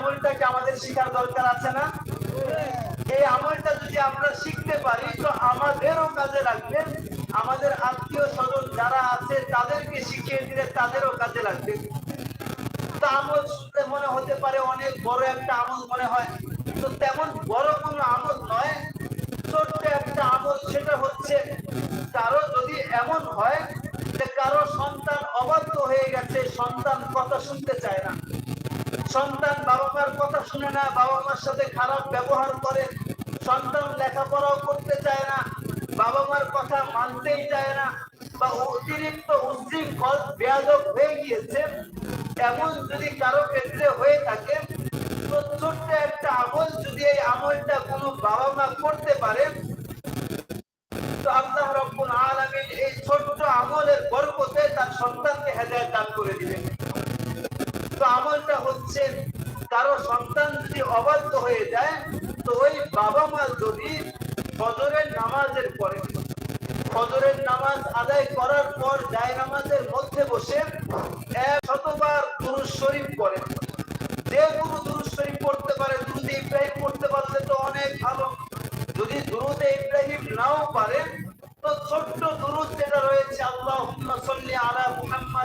আমলটাকে আমাদের শেখার দরকার আছে না? এই আমলটা যদি আমরা শিখতে পারি, তো আমাদেরও কাজে লাগবে। আমাদের আত্মীয় স্বজন যারা আছে, তাদেরকে শিখিয়ে দিলে তাদেরও কাজে লাগবে। তো আমল মনে হতে পারে অনেক বড় একটা আমল মনে হয়। তো তেমন বড় কোনো আমল নয়, ছোট্ট একটা আমল সেটা হচ্ছে, কারও যদি এমন হয় যে কারও সন্তান অবাধ্য হয়ে গেছে, সন্তান কথা শুনতে চায় না। সন্তান বাবা মার কথা শুনে না বাবা মার সাথে খারাপ ব্যবহার করে, সন্তান লেখাপড়াও করতে চায় না বাবা মার কথা মানতেই চায় না, বা অতিরিক্ত উশৃঙ্খল, বেয়াদব হয়ে গিয়েছে। এমন যদি কারও ক্ষেত্রে হয়ে থাকে, তো ছোট্ট একটা আমল যদি এই আমলটা কোনো বাবা মা করতে পারে, তো আল্লাহ রব্বুল আলামিন এই ছোট্ট আমলের বরকতে তার সন্তানকে হেদায়েত দান করে দিবেন। অবাধ্য হয়ে যায়, তো ওই বাবা মা যদি ফজরের নামাজের পরে, ফজরের নামাজ আদায় করার পর যায় নামাজের মধ্যে বসে শতবার দুরুদ শরীফ পড়ে। যে কোনো দুরুদ শরীফ পড়তে পারে, দুরুদ ইব্রাহিম পড়তে পারলে তো অনেক ভালো। যদি দুরুদ ইব্রাহিম নাও পারে, তো ছোট্ট দুরুদ যেটা রয়েছে আল্লাহ সাল্লি আলা মুহাম্মাদ।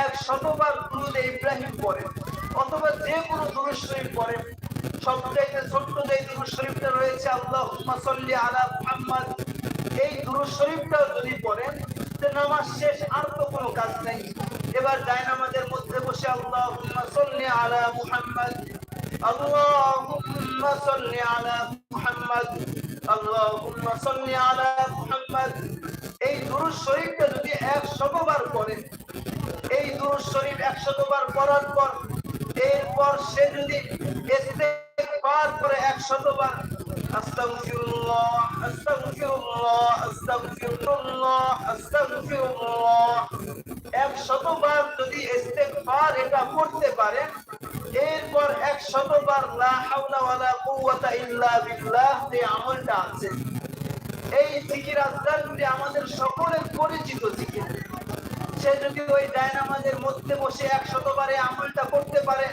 এক শতবার দুরুদ ইব্রাহিম পড়ে অথবা যে কোনো দুরুদ শরীফ পড়ে সবচাইতে ছোট্ট যে দুরুদ শরীফটা রয়েছে আল্লাহুম্মা সাল্লি আলা মুহাম্মাদ এই দুরুদ শরীফটাও যদি পড়েন যে নামাজ শেষ আর তো কোনো কাজ নেই এবার যায় নামাজের মধ্যে বসে আল্লাহুম্মা সাল্লি আলা মুহাম্মাদ اللهم صل على محمد اللهم صل على محمد এই দুরূদ শরীফটা যদি 100 বার পড়ে এই দুরূদ শরীফ 100 বার পড়ার পর এরপর সে যদি ইস্তেগফার করে 100 বার আস্তাগফিরুল্লাহ আস্তাগফিরুল্লাহ আস্তাগফিরুল্লাহ আস্তাগফিরুল্লাহ। 100 যদি ইস্তেগফার এটা পড়তে পারে। এরপর আমলটা আছে। এই আমাদের সকলের পরিচিত জিকির। সে যদি ওই ডায়নামাজের মধ্যে বসে এক শতবারে আমলটা করতে পারে,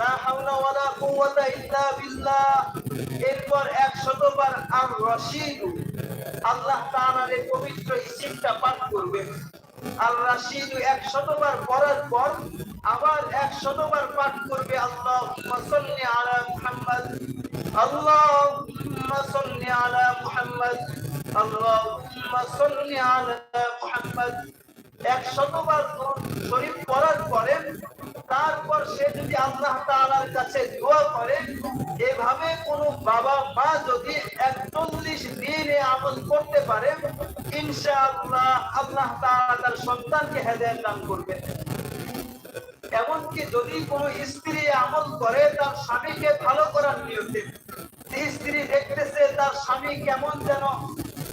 লা হাওলা ওয়ালা কুওয়াতা ইল্লা বিল্লাহ। এরপর আর রশিদু আল্লাহ তাআলার পবিত্র ইসিমটা পাঠ করবে। আর রাশিদু পড়ার পর আবার এক শতবার পাঠ করবে আল্লাহ সাল্লি আলা মুহাম্মদ, আল্লাহুম্মা সাল্লি আলা মুহাম্মদ, আল্লাহুম্মা সাল্লি আলা মুহাম্মদ। শরীফ পড়ার পরে, তারপর সে যদি আল্লাহ কাছে দোয়া করে, এভাবে বাবা মা যদি একচল্লিশ দিনে আমল করতে পারে আল্লাহ তার সন্তানকে দান এমনকি যদি কোনো স্ত্রী আমল করে, তার স্বামীকে ভালো করার নিয়তে স্ত্রী দেখতেছে তার স্বামী কেমন যেন,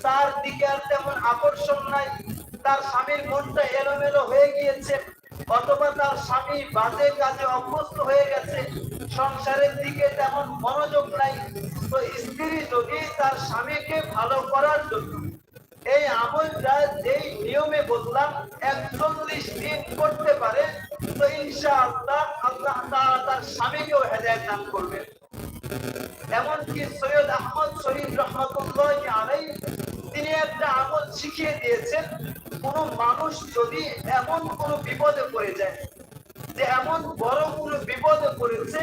তার দিকে আর তেমন আকর্ষণ নাই। তার স্বামীর মনটা এলোমেলো হয়ে গিয়েছে, অথবা তার স্বামী বাজে কাজে অভ্যস্ত হয়ে গেছে, সংসারের দিকে তেমন মনোযোগ নাই, তো স্ত্রী যদি তার স্বামীকে ভালো করার জন্য এই আমলটা যেই নিয়মে বললাম একচল্লিশ দিন করতে পারে, তো ইনশা আল্লাহ তাআলা তার স্বামীকেও হেদায়েত দান করবেন। এমনকি সৈয়দ আহমদ শরীফ রহমতুল্লাহ আলাই তিনি একটা আমল শিখিয়ে দিয়েছেন, কোন মানুষ যদি এমন কোন বিপদে পড়ে যায়, যে এমন বড় কোন বিপদে পড়েছে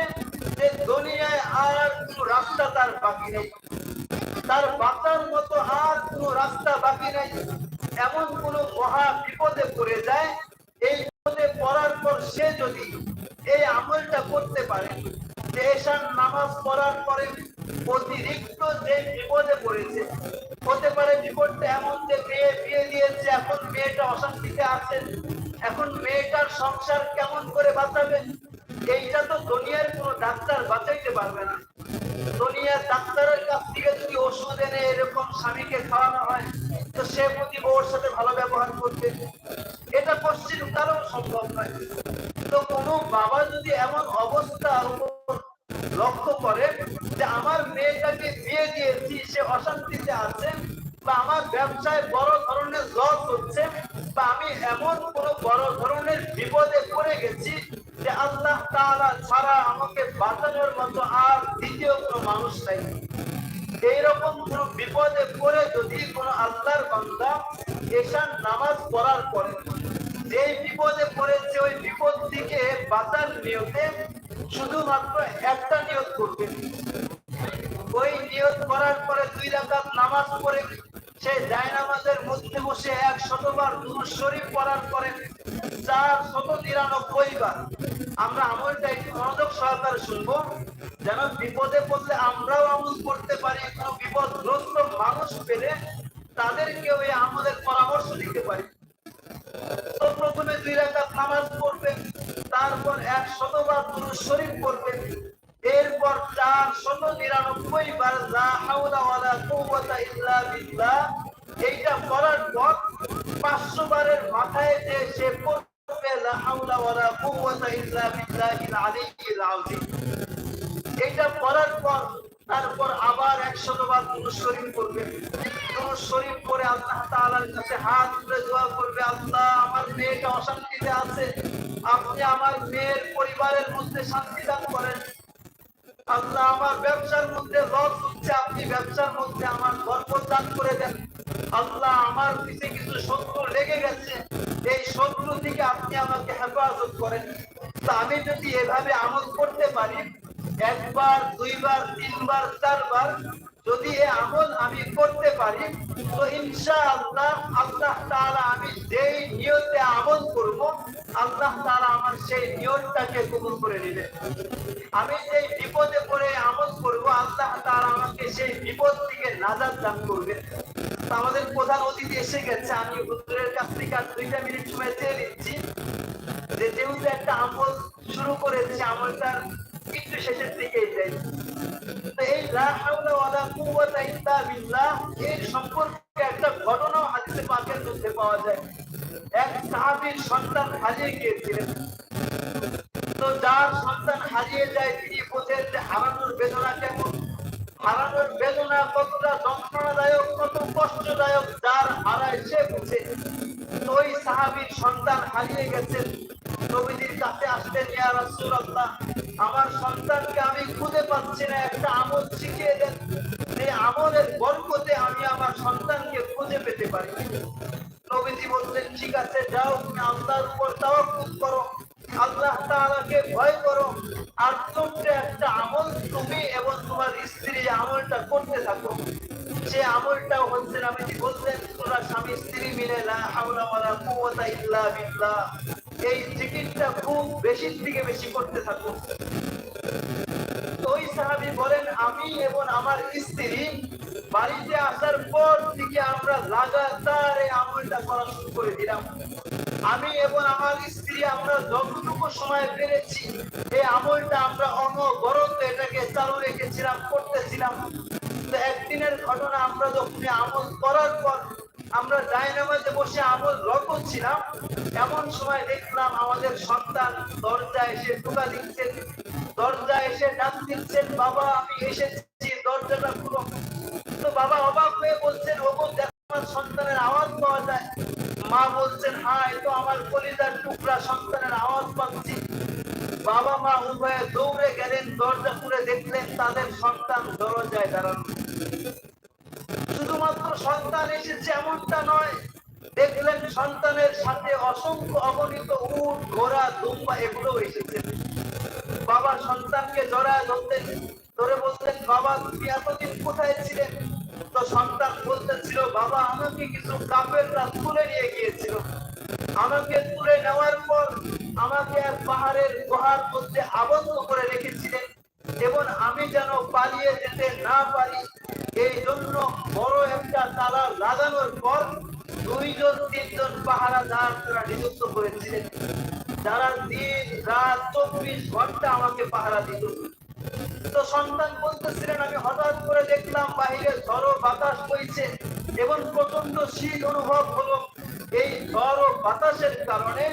যে দুনিয়ায় আর কোন রাস্তা তার বাকি নেই। তার বাঁচার মতো আর কোনো রাস্তা বাকি নাই। এমন কোন মহা বিপদে পড়ে যায়, এই বিপদে পড়ার পর সে যদি এই আমলটা করতে পারে, যে এশার নামাজ পড়ার পরে অতিরিক্ত যে বিপদে পড়েছে হতে পারে বিপদটা এমন যে মেয়ে বিয়ে দিয়েছে, এখন মেয়েটা অশান্তিতে আছে। এখন মেয়েটার সংসার কেমন করে বাঁচাবে? এইটা তো দুনিয়ার কোনো ডাক্তার বাঁচাইতে পারবে না। দুনিয়ার ডাক্তারের কাছ থেকে যদি ওষুধ এনে এরকম স্বামীকে খাওয়ানো হয়, তো সে প্রতি ওর সাথে ভালো ব্যবহার করবে। এটা পশ্চিম কারও সম্ভব নয়। তো কোনো বাবা যদি এমন অবস্থা লক্ষ্য করে যে আমার মেয়েটাকে বিয়ে দিয়েছি, সে অশান্তিতে আছে বা আমার ব্যবসায় বড় ধরনের লস হচ্ছে বা আমি এমন কোন বড় ধরনের বিপদে পড়ে গেছি যে আল্লাহ তাআলা ছাড়া আমাকে বাঁচানোর মতো আর দ্বিতীয় কোনো মানুষ নাই। এইরকম কোন বিপদে পড়ে যদি কোন আল্লাহর বান্দা এশার নামাজ পড়ার পরে, যেই বিপদে পড়েছে ওই বিপদ থেকে বাঁচার নিয়তে শুধুমাত্র একটা নিয়ত করবে। নিয়ত করার পরে দুই রাকাত নামাজ পড়ে, সে জায়নামাজের মধ্যে বসে এক শতবার দুরূদ শরীফ পড়ার পরে চার শত নিরানব্বই বার আমরা আমলটা একটু মনোযোগ সহকারে শুনব। যেন বিপদে পড়লে আমরাও আমল করতে পারি, কোনো বিপদগ্রস্ত মানুষ পেলে তাদেরকে ওই আমলের পরামর্শ দিতে পারি। তো প্রথমে দুই রাকাত নামাজ পড়বেন তারপর এক শতবার দুরূদ শরীফ পড়বেন এরপর চার শত নিরানব্বই বার লা হাওলা ওয়ালা ইল্লা বিল্লাহ, এইটা পড়ার পর পাঁচশো বারের মাথায় যে সে পড়বে, লা হাওলা ওয়ালা ইল্লা এটা পড়ার পর তারপর আবার একশত বার দুরূদ করবে দুরূদ শরীফ করে আল্লাহ তাআলার কাছে হাত তুলে দোয়া করবে, আল্লাহ আমার মেয়েটা অশান্তিতে আছে, আপনি আমার মেয়ের পরিবারের মধ্যে শান্তি দান করেন। আল্লাহ আমার ব্যবসার মধ্যে লস হচ্ছে, আপনি ব্যবসার মধ্যে আমার বরকত দান করে দেন। আল্লাহ আমার পিছে কিছু শত্রু লেগে গেছে, এই শত্রু থেকে আপনি আমাকে হেফাজত করেন। তা আমি যদি এভাবে আমল করতে পারি, একবার, দুইবার, তিনবার, চারবার যদি এ আমল আমি করতে পারি, তো ইনশাআল্লাহ আল্লাহ তাআলা আমি যেই নিয়তে আমল করব আল্লাহ তাআলা আমার সেই নিয়তটাকে কবুল করে নেবেন। আমি যেই বিপদে পড়ে আমল করব, আল্লাহ তাআলা আমাকে সেই বিপদ থেকে নাজাত দান করবে আমাদের প্রধান অতিথি এসে গেছে, আমি হুজুরের কাছ থেকে আর দুইটা মিনিট সময় চেয়ে নিচ্ছি। যে যেহেতু একটা আমল শুরু করেছে আমলটার একটু শেষের দিকেই যাই তো এই লা হাওলা ওয়ালা বিল্লাহ, এর সম্পর্কে একটা ঘটনা হাদিসে পাকের মধ্যে পাওয়া যায়। এক সন্তান হারিয়ে গিয়েছিলেন। তো যার সন্তান হারিয়ে যায়, তিনি বোঝেন যে হারানোর বেদনা কেমন। হারানোর বেদনা কতটা যন্ত্রণাদায়ক, কত কষ্টদায়ক, যার হারায় সে বুঝে। ওই সাহাবীর সন্তান হারিয়ে গেছেন নবীজির কাছে আসলেন, ইয়া আমার সন্তানকে আমি খুঁজে পাচ্ছি না, একটা আমল তোমরা একটা আমল তুমি এবং তোমার স্ত্রী আমলটা করতে থাকো, সে আমলটা হচ্ছে নবীজি বললেন? তোমরা স্বামী স্ত্রী মিলে লা হাওলা ওয়ালা কুওয়াতা ইল্লা বিল্লাহ। এই জিকিরটা খুব বেশি থেকে বেশি করতে থাকো। ওই সাহাবী বলেন, আমি এবং আমার স্ত্রী বাড়িতে আসার পর থেকে আমরা লাগাতার এই আমলটা করা শুরু করে দিলাম। আমি এবং আমার স্ত্রী আমরা যতটুকু সময় পেরেছি, এই আমলটা আমরা অনবরত এটাকে চালু রেখেছিলাম, করতেছিলাম। একদিনের ঘটনা আমরা যখন আমল করার পর আমরা ডাইনামাজে বসে আমল রত করছিলাম এমন সময় দেখলাম আমাদের সন্তান দরজা এসে টোকা দিচ্ছেন দরজা এসে ডাক দিচ্ছেন, বাবা, আমি এসেছি, দরজাটা খুলো। তাদের সন্তান দরজায় দাঁড়ানো। শুধুমাত্র সন্তান এসেছে এমনটা নয়, দেখলেন সন্তানের সাথে অসংখ্য অগণিত উট, ঘোড়া দুম্বা এগুলো এসেছে। বাবা সন্তানকে জড়ায় ধরতেন ধরে বলতেন, বাবা, তুমি এতদিন কোথায় ছিলেন তো সন্তান বলতেছিল, বাবা, আমাকে কিছু কাপেররা তুলে নিয়ে গিয়েছিল। আমাকে তুলে নেওয়ার পর আমাকে এক পাহাড়ের গুহার মধ্যে আবদ্ধ করে রেখেছিলেন। এবং আমি যেন পালিয়ে যেতে না পারি এই জন্য বড় একটা তালা লাগানোর পর দুইজন, তিনজন পাহারাদার তারা নিযুক্ত করেছিলেন যারা দিন, রাত, চব্বিশ ঘণ্টা আমাকে পাহারা দিত। তো সন্তান বলতেছিলেন, আমি হঠাৎ করে দেখলাম বাহিরে ঝড়ো বাতাস বইছে এবং প্রচণ্ড শীত অনুভব হলো। এই ঝড় বাতাসের কারণে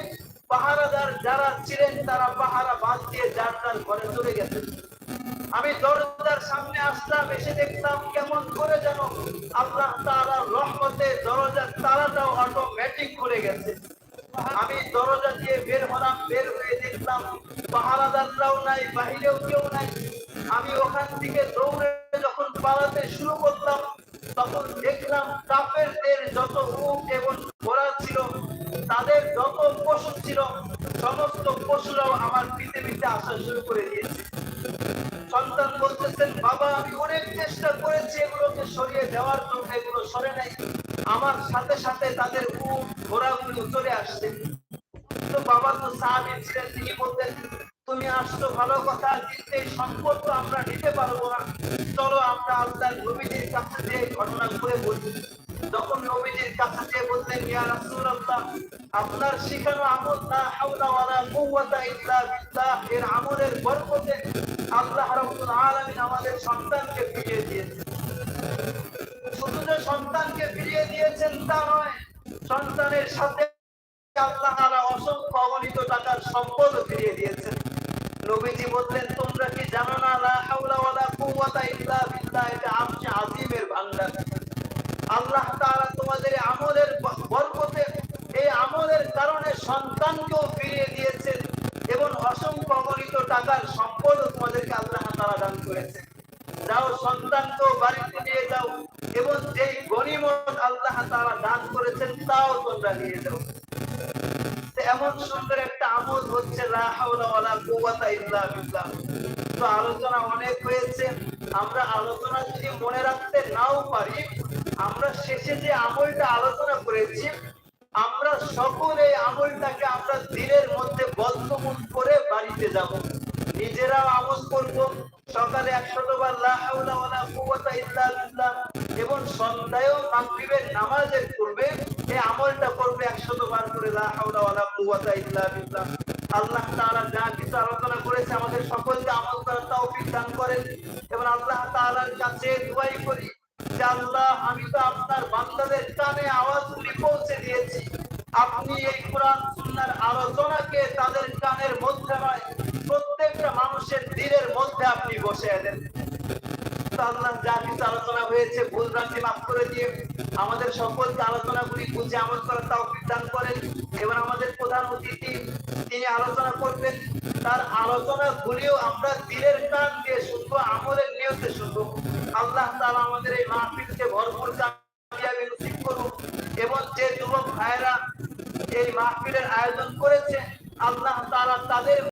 পাহারাদার যারা ছিলেন, তারা পাহারা বাঁধ দিয়ে যার যার ঘরে চলে গেছেন। আমি দরজার সামনে আসলাম, এসে দেখতাম কেমন করে যেন আল্লাহ তারা রহমতে দরজার তারাটাও অটোমেটিক খুলে গেছে। শুরু করে দিয়েছে। সন্তান বলতেছেন, বাবা, আমি অনেক চেষ্টা করেছি এগুলোকে সরিয়ে দেওয়ার জন্য, এগুলো সরে নাই। আমার সাথে সাথে তাদের উট ঘোড়াগুলো চলে আসছে। তো বাবা তো সাহাবি ছিলেন, তিনি বলতেন, তুমি আসছো ভালো কথা, কিন্তু এই সম্পদ তো আমরা নিতে পারব না। চলো আমরা আল্লাহর নবীজির কাছে যে ঘটনা করে বলি। যখন নবীজির কাছে যে বললেন, ইয়া রাসূলুল্লাহ, আপনার শিখানো আমল না হাওলা ওয়ালা কুওয়াতা ইল্লা বিল্লাহ, এর আমলের বরকতে আল্লাহ রাব্বুল আলামিন আমাদের সন্তানকে ফিরিয়ে দিয়েছেন। শুধু যে সন্তানকে ফিরিয়ে দিয়েছেন তা নয়, সন্তানের সাথে আল্লাহ তাআলা অসংখ্য অগণিত টাকার সম্পদ ফিরিয়ে দিয়েছেন। নবীজি বললেন, তোমরা কি জানো না লা হাওলা ওয়ালা কুওয়াতা ইল্লা বিল্লাহ, এটা আরশে ইল্লা বিল্লাহ তো আলোচনা অনেক হয়েছে। আমরা আলোচনা যদি মনে রাখতে নাও পারি, আমরা শেষে যে আমলটা আলোচনা করেছি, আমরা সকলে আমলটাকে আমরা দিনের মধ্যে বদ্ধমূল করে বাড়িতে যাব। নিজেরাও আমল করব। সকালে এবং সন্ধ্যায়ও মাগরিবের নামাজের পূর্বে এই আমলটা করবে একশত বার করে লা হাওলা ওয়ালা কুওয়াতা ইল্লা বিল্লাহ। আলোচনা হয়েছে, ভুল ভ্রান্তি মাফ করে দিয়ে আমাদের সকলকে আলোচনাগুলি বুঝে আমল করার তৌফিক দান করেন। এবং আমাদের প্রধান অতিথি, তিনি আলোচনা করবেন। তার আলোচনা গুলিও আমরা দিলের কান দিয়ে শুনব, আমলের নিয়তে শুনব। আল্লাহ তাআলা আমাদের এই মাহফিলকে ভরপুর কামিয়াবি নসিব করুন এবং যে যুবক ভাইরা এই মাহফিলের আয়োজন করেছে, আল্লাহ তারা তাদের